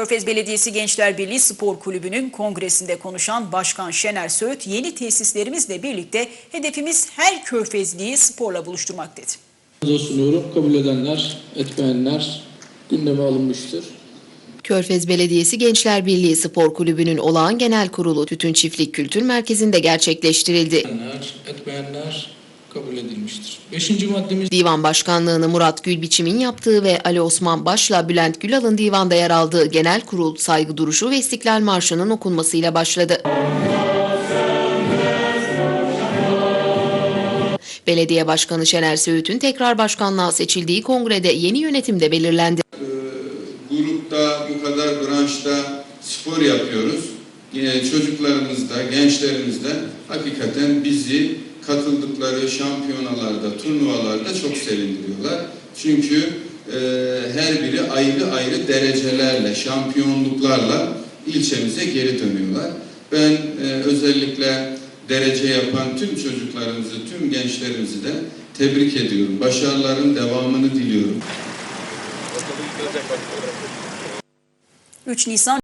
Körfez Belediyesi Gençler Birliği Spor Kulübü'nün kongresinde konuşan Başkan Şener Söğüt, yeni tesislerimizle birlikte hedefimiz her Körfezliyi sporla buluşturmak dedi. sunuyorum. Kabul edenler, etmeyenler gündeme alınmıştır. Körfez Belediyesi Gençler Birliği Spor Kulübü'nün olağan genel kurulu Tütün Çiftlik Kültür Merkezi'nde gerçekleştirildi. Edenler, etmeyenler kabul edilmiştir. Beşinci maddemiz Divan Başkanlığını Murat Gülbiçim'in yaptığı ve Ali Osman Baş'la Bülent Gülal'ın divanda yer aldığı genel kurul saygı duruşu ve İstiklal Marşı'nın okunmasıyla başladı. Belediye Başkanı Şener Söğüt'ün tekrar başkanlığa seçildiği kongrede yeni yönetim de belirlendi. grupta, bu kadar branşta spor yapıyoruz. Yine çocuklarımız da, gençlerimiz de hakikaten bizi katıldıkları şampiyonalarda, turnuvalarda çok sevindiriyorlar. Çünkü e, her biri ayrı ayrı derecelerle, şampiyonluklarla ilçemize geri dönüyorlar. Ben e, özellikle derece yapan tüm çocuklarımızı, tüm gençlerimizi de tebrik ediyorum. Başarıların devamını diliyorum. 3 Nisan